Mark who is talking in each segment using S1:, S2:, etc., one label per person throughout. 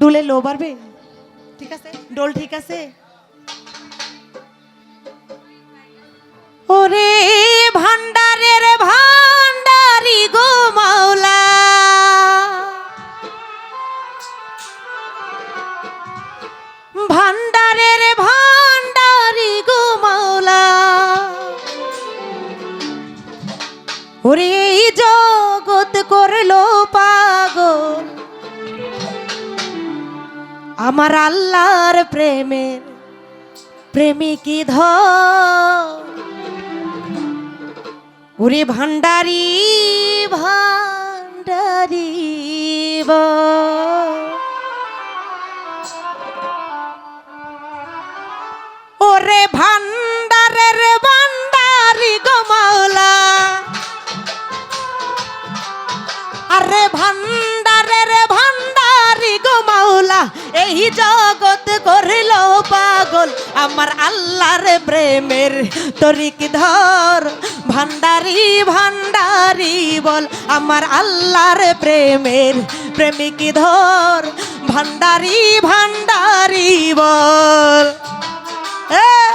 S1: ডোলে লো বাড়বে ঠিক আছে? ডোল ঠিক আছে? আমার আল্লাহর প্রেমের প্রেমিকি ধ ওরে ভান্ডারি ভান্ডারি ওরে ভান্ডারের ভান্ডারি গো মাওলা। আরে ভান্ডারি মাওলা, এই জগৎ করিল পাগল। আমার আল্লাহর প্রেমের তরিক ধর, ভান্ডারি ভান্ডারি বল। আমার আল্লাহর প্রেমের প্রেমিক ধর, ভান্ডারি ভান্ডারি বল। এ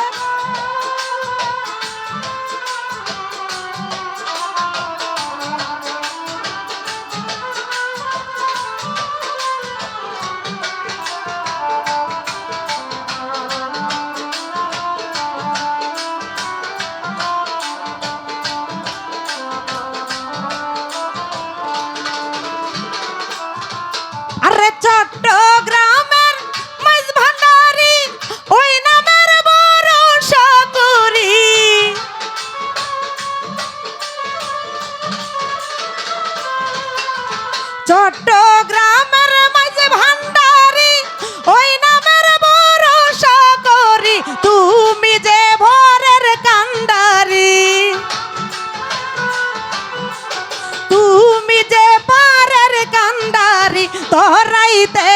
S1: চট্টগ্রামের মাঝে ভান্ডারি, ওই নামের ভরসা করি। তুমি যে ভরের কান্ডারি, তুমি যে পারের কান্ডারি তোরাইতে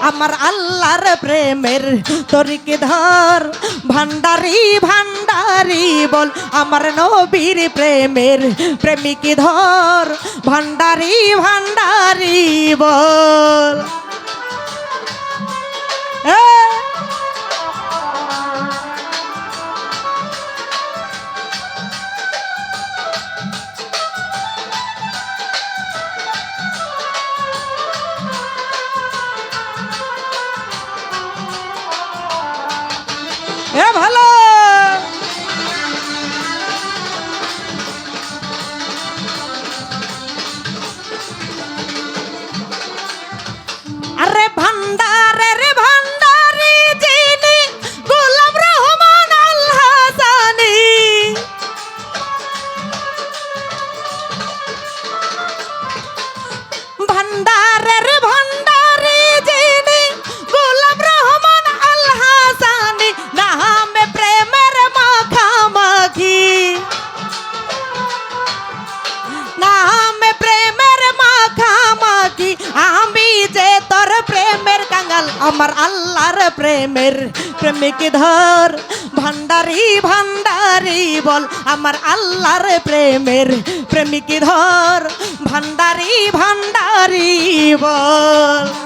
S1: আমার আল্লাহর প্রেমের তরিকে ধর। ভান্ডারি ভান্ডারি বল, আমার নবীর প্রেমের প্রেমিক ধর। ভান্ডারি ভান্ডারি বল। যে তোর প্রেমের কাঙ্গাল, আমার আল্লাহর প্রেমের প্রেমিক ধর। ভান্ডারি ভান্ডারি বল, আমার আল্লাহর প্রেমের প্রেমিক ধর। ভান্ডারি ভান্ডারি বল।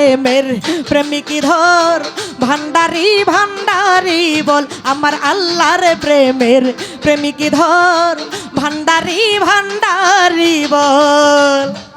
S1: প্রেমের প্রেমিক ধর ভান্ডারি ভান্ডারি বল আমার আল্লাহর প্রেমের প্রেমিকি ধর ভান্ডারি ভান্ডারি বল।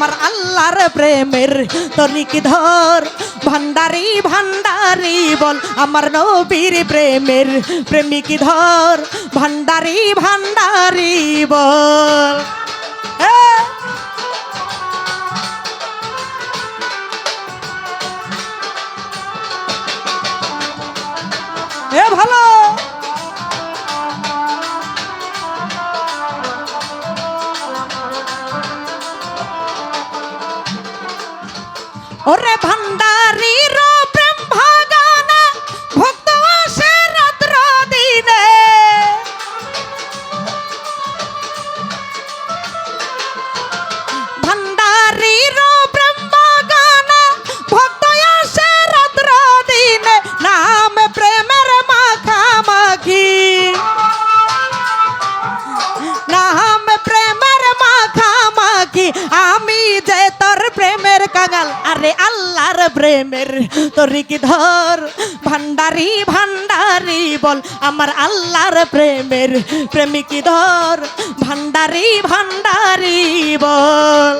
S1: আমার আল্লাহর প্রেমের তরিকি ধর? ভান্ডারি ভান্ডারি বল, আমার নবীর প্রেমের প্রেমিকি ধর? ভান্ডারি ভান্ডারি বল। ওরে ভান্ডারি কি ধর। ভান্ডারি ভান্ডারি বল আমার আল্লাহর প্রেমের প্রেমিকি ধর। ভান্ডারি ভান্ডারি বল।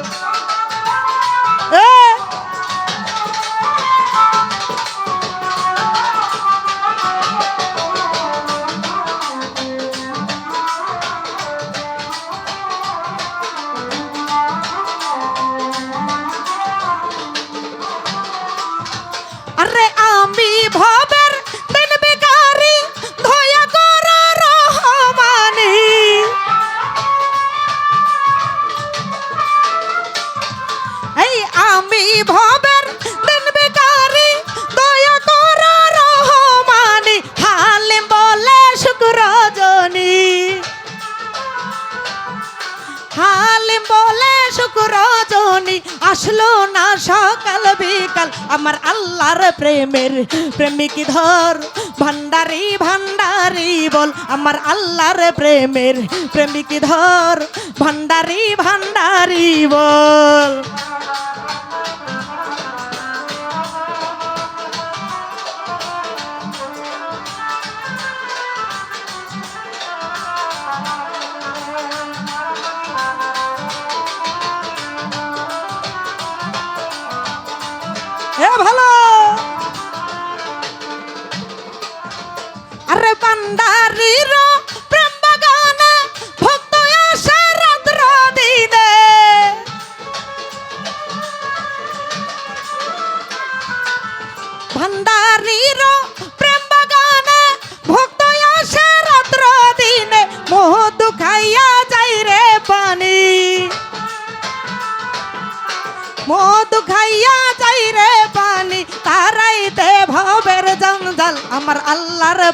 S1: আসলো না সকাল বিকাল, আমার আল্লাহর প্রেমের প্রেমিক ধর। ভান্ডারি ভান্ডারি বল, আমার আল্লাহর প্রেমের প্রেমিক ধর। ভান্ডারি ভান্ডারি বল।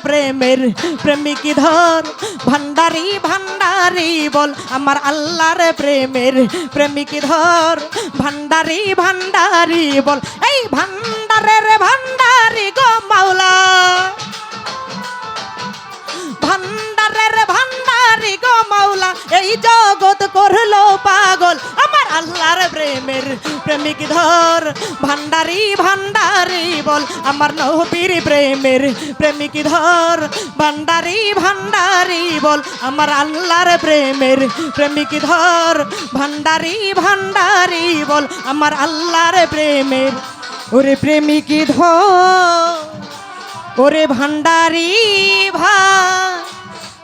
S1: প্রেমের প্রেমিকি ধর ভান্ডারি ভান্ডারি বল, আমার আল্লাহর প্রেমের প্রেমিকি ধর। ভান্ডারি ভান্ডারি বল, এই ভান্ডারের ভান্ডারি গো মাওলা। প্রেমিক ধর ভান্ডারি ভান্ডারি বল। আমার নবীর প্রেমের প্রেমিক ধর ভান্ডারি ভান্ডারি বল। আমার আল্লাহর প্রেমের প্রেমিক ধর ভান্ডারি ভান্ডারি বল। আমার আল্লাহর প্রেমের ওরে প্রেমিক ধর ওরে ভান্ডারি ভান্ডারি